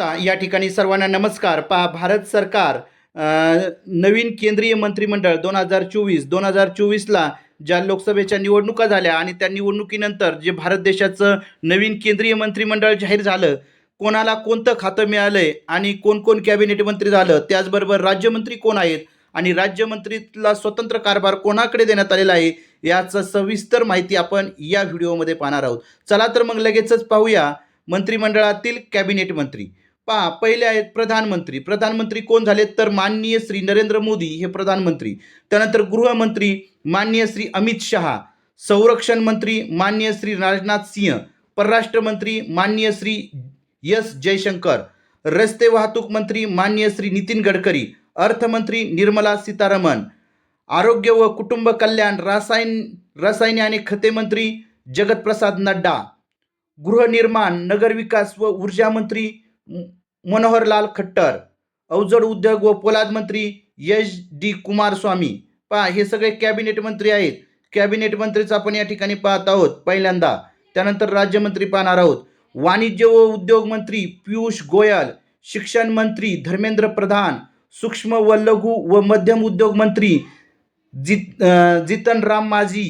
या ठिकाणी सर्वांना नमस्कार. पहा भारत सरकार नवीन केंद्रीय मंत्रिमंडळ दोन हजार चोवीस दोन हजार चोवीसला ज्या लोकसभेच्या निवडणुका झाल्या आणि त्या निवडणुकीनंतर जे भारत देशाचं नवीन केंद्रीय मंत्रिमंडळ जाहीर झालं कोणाला कोणतं खातं मिळालंय आणि कोण कोण कॅबिनेट मंत्री झालं त्याचबरोबर राज्यमंत्री कोण आहेत आणि राज्यमंत्रीला स्वतंत्र कारभार कोणाकडे देण्यात आलेला आहे याचं सविस्तर माहिती आपण या व्हिडिओमध्ये पाहणार आहोत. चला तर मग लगेचच पाहूया मंत्रिमंडळातील कॅबिनेट मंत्री. पहा पहिले आहेत प्रधानमंत्री. प्रधानमंत्री कोण झालेत तर माननीय श्री नरेंद्र मोदी हे प्रधानमंत्री. त्यानंतर गृहमंत्री माननीय श्री अमित शहा. संरक्षण मंत्री माननीय श्री राजनाथ सिंह. परराष्ट्र मंत्री माननीय श्री एस जयशंकर. रस्ते वाहतूक मंत्री माननीय श्री नितीन गडकरी. अर्थमंत्री निर्मला सीतारामन. आरोग्य व कुटुंब कल्याण रासायन रसायने आणि खते मंत्री जगतप्रसाद नड्डा. गृहनिर्माण नगरविकास व ऊर्जा मंत्री मनोहरलाल खट्टर अवजड उद्योग व पोलाद मंत्री एच डी कुमारस्वामी. पहा हे सगळे कॅबिनेट मंत्री आहेत. कॅबिनेट मंत्रीच आपण या ठिकाणी पाहत आहोत पहिल्यांदा. त्यानंतर राज्यमंत्री पाहणार आहोत. वाणिज्य व उद्योग मंत्री पियुष गोयल शिक्षण मंत्री धर्मेंद्र प्रधान सूक्ष्म व लघु व मध्यम उद्योग मंत्री जित जितन राम माझी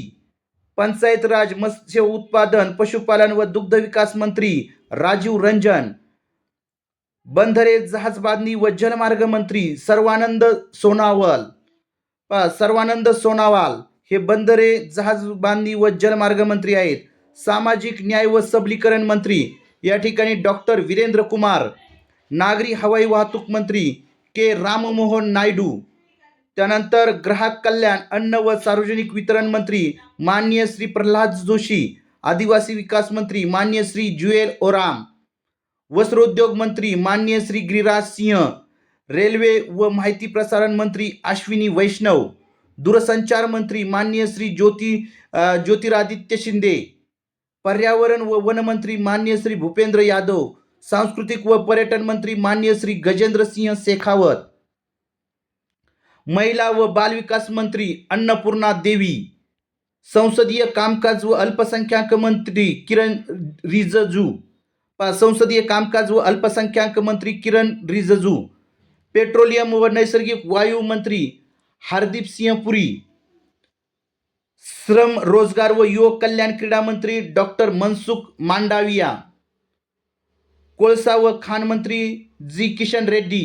पंचायत राज मत्स्य उत्पादन पशुपालन व दुग्ध विकास मंत्री राजीव रंजन बंधरे जहाजबांधणी व जलमार्ग मंत्री सर्वानंद सोनावल. सर्वानंद सोनावाल हे बंदरे जहाजबांधणी व जलमार्ग मंत्री आहेत. सामाजिक न्याय व सबलीकरण मंत्री या ठिकाणी डॉक्टर वीरेंद्र कुमार. नागरी हवाई वाहतूक मंत्री के राममोहन नायडू. त्यानंतर ग्राहक कल्याण अन्न व सार्वजनिक वितरण मंत्री मान्य श्री प्रल्हाद जोशी. आदिवासी विकास मंत्री मान्य श्री जुएल ओराम. वस्त्रोद्योग मंत्री माननीय श्री गिरिराज सिंह रेल्वे व माहिती प्रसारण मंत्री अश्विनी वैष्णव दूरसंचार मंत्री माननीय श्री ज्योती ज्योतिरादित्य शिंदे पर्यावरण व वनमंत्री मान्य माननीय श्री भूपेंद्र यादव सांस्कृतिक व पर्यटन मंत्री माननीय श्री गजेंद्र सिंह शेखावत महिला व बालविकास मंत्री अन्नपूर्णा देवी संसदीय कामकाज व अल्पसंख्याक मंत्री किरण रिजजू संसदीय कामकाज व अल्पसंख्याक मंत्री किरण रिजजू पेट्रोलियम व नैसर्गिक वायू मंत्री हरदीप सिंह पुरी श्रम रोजगार व युवक कल्याण क्रीडा मंत्री डॉक्टर मनसुख मांडाविया कोळसा व खान मंत्री जी किशन रेड्डी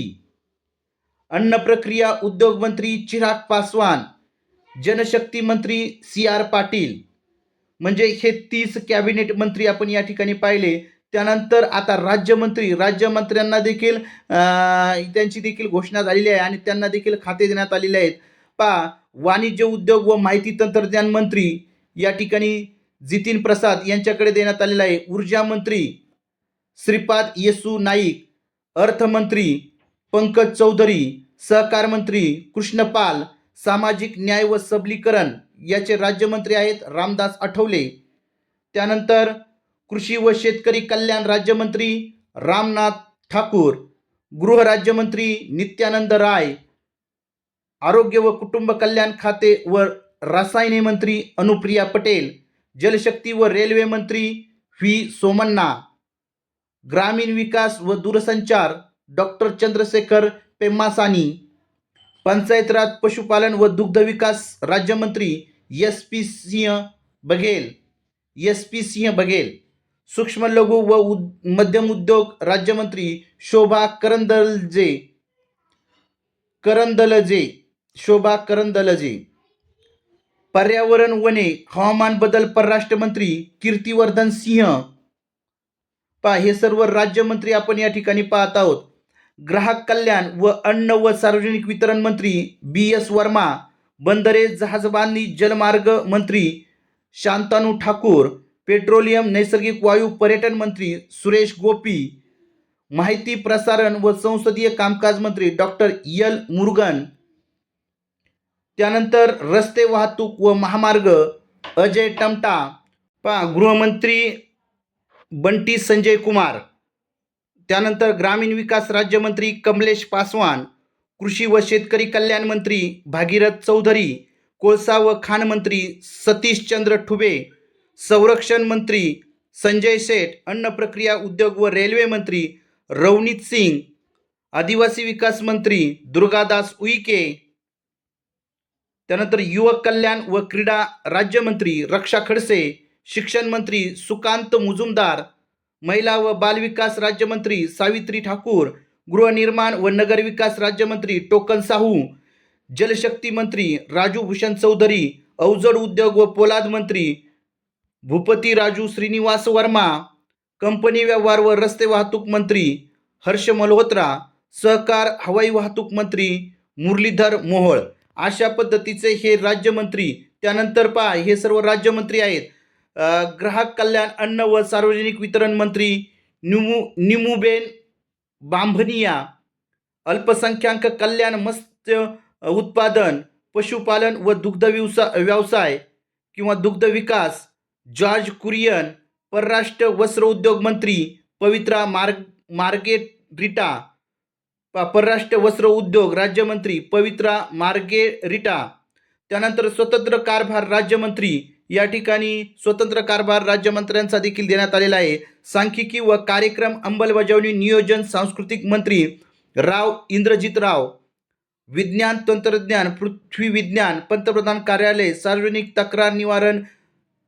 अन्न प्रक्रिया उद्योग मंत्री चिराग पासवान जनशक्ती मंत्री सी आर पाटील. म्हणजे हे तीस कॅबिनेट मंत्री आपण या ठिकाणी पाहिले. त्यानंतर आता राज्यमंत्री राज्यमंत्र्यांना देखील त्यांची देखील घोषणा झालेली आहे आणि त्यांना देखील खाते देण्यात आलेले आहेत. पा वाणिज्य उद्योग व माहिती तंत्रज्ञान मंत्री या ठिकाणी जितीन प्रसाद यांच्याकडे देण्यात आलेला आहे. ऊर्जा मंत्री श्रीपाद येसू नाईक अर्थमंत्री पंकज चौधरी सहकार मंत्री कृष्णपाल सामाजिक न्याय व सबलीकरण याचे राज्यमंत्री आहेत रामदास आठवले. त्यानंतर कृषी व शेतकरी कल्याण राज्यमंत्री रामनाथ ठाकूर गृहराज्यमंत्री नित्यानंद राय आरोग्य व कुटुंब कल्याण खाते व रसायने मंत्री अनुप्रिया पटेल जलशक्ती व रेल्वे मंत्री व्ही. सोमण्णा ग्रामीण विकास व दूरसंचार डॉक्टर चंद्रशेखर पेम्मासानी पंचायत राज पशुपालन व दुग्ध विकास राज्यमंत्री S P Singh Baghel S P Singh Baghel. सूक्ष्म लघु व उद मध्यम उद्योग राज्यमंत्री शोभा करंदलजे करंदलजे शोभा करंदलजे. पर्यावरण वने हवामान बदल परराष्ट्र मंत्री कीर्तिवर्धन सिंह. पा हे सर्व राज्यमंत्री आपण या ठिकाणी पाहत आहोत. ग्राहक कल्याण व अन्न व सार्वजनिक वितरण मंत्री बी एस वर्मा बंदरे जहाजबांधणी जलमार्ग मंत्री शांतानू ठाकूर पेट्रोलियम नैसर्गिक वायू पर्यटन मंत्री सुरेश गोपी माहिती प्रसारण व संसदीय कामकाज मंत्री डॉक्टर यल मुरुगन त्यानंतर रस्ते वाहतूक व महामार्ग अजय टमटा पा गृहमंत्री बंटी संजय कुमार त्यानंतर ग्रामीण विकास राज्यमंत्री कमलेश पासवान कृषी व शेतकरी कल्याण मंत्री भागीरथ चौधरी कोळसा व खाण मंत्री सतीश चंद्र ठुबे संरक्षण मंत्री संजय शेठ अन्न प्रक्रिया उद्योग व रेल्वे मंत्री रवनीत सिंग आदिवासी विकास मंत्री दुर्गादास उईके त्यानंतर युवक कल्याण व क्रीडा राज्यमंत्री रक्षा खडसे शिक्षण मंत्री सुकांत मुजुमदार महिला व बालविकास राज्यमंत्री सावित्री ठाकूर गृहनिर्माण व नगरविकास राज्यमंत्री टोकन साहू जलशक्ती मंत्री राजू भूषण चौधरी अवजड उद्योग व पोलाद मंत्री भूपती राजू श्रीनिवास वर्मा कंपनी व्यवहार व रस्ते वाहतूक मंत्री हर्ष मल्होत्रा सहकार हवाई वाहतूक मंत्री मुरलीधर मोहोळ. अशा पद्धतीचे हे राज्यमंत्री त्यानंतर पहा हे सर्व राज्यमंत्री आहेत. ग्राहक कल्याण अन्न व सार्वजनिक वितरण मंत्री निमू निमुबेन बांभनिया अल्पसंख्याक कल्याण मत्स्य उत्पादन पशुपालन व दुग्ध व्यवसा व्यवसाय किंवा दुग्ध विकास जॉर्ज कुरियन परराष्ट्र वस्त्र उद्योग मंत्री पवित्रा मार्ग मार्गेट रिटा प- परराष्ट्र वस्त्र उद्योग राज्यमंत्री पवित्रा मार्गे रिटा त्यानंतर स्वतंत्र कारभार राज्यमंत्री या ठिकाणी स्वतंत्र कारभार राज्यमंत्र्यांचा देखील देण्यात आलेला आहे. सांख्यिकी व कार्यक्रम अंमलबजावणी नियोजन सांस्कृतिक मंत्री राव इंद्रजित राव विज्ञान तंत्रज्ञान पृथ्वी विज्ञान पंतप्रधान कार्यालय सार्वजनिक तक्रार निवारण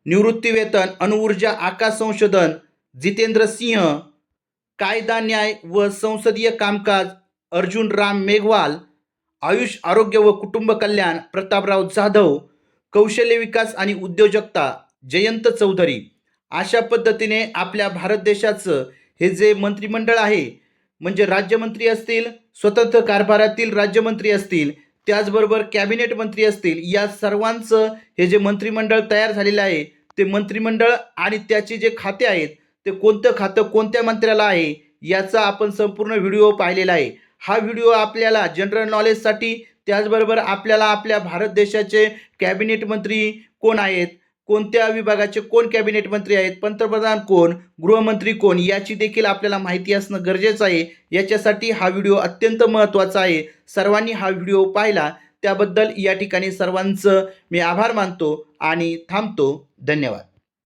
निवृत्तीवेतन अणुऊर्जा आकाश संशोधन जितेंद्र सिंह कायदा न्याय व संसदीय कामकाज अर्जुन राम मेघवाल आयुष आरोग्य व कुटुंब कल्याण प्रतापराव जाधव कौशल्य विकास आणि उद्योजकता जयंत चौधरी. अशा पद्धतीने आपल्या भारत देशाचं हे जे मंत्रिमंडळ आहे म्हणजे राज्यमंत्री असतील स्वतंत्र कारभारातील राज्यमंत्री असतील त्याचबरोबर कॅबिनेट मंत्री असतील या सर्वांचं हे जे मंत्रिमंडळ तयार झालेलं आहे ते मंत्रिमंडळ आणि त्याचे जे खाते आहेत ते कोणतं खातं कोणत्या मंत्र्याला आहे याचा आपण संपूर्ण व्हिडिओ पाहिलेला आहे. हा व्हिडिओ आपल्याला जनरल नॉलेजसाठी त्याचबरोबर आपल्याला आपल्या भारत देशाचे कॅबिनेट मंत्री कोण आहेत कोणत्या विभागाचे कोण कॅबिनेट मंत्री आहेत पंतप्रधान कोण गृहमंत्री कोण याची देखील आपल्याला माहिती असणं गरजेचं आहे. याच्यासाठी हा व्हिडिओ अत्यंत महत्त्वाचा आहे. सर्वांनी हा व्हिडिओ पाहिला त्याबद्दल या ठिकाणी सर्वांचं मी आभार मानतो आणि थांबतो. धन्यवाद.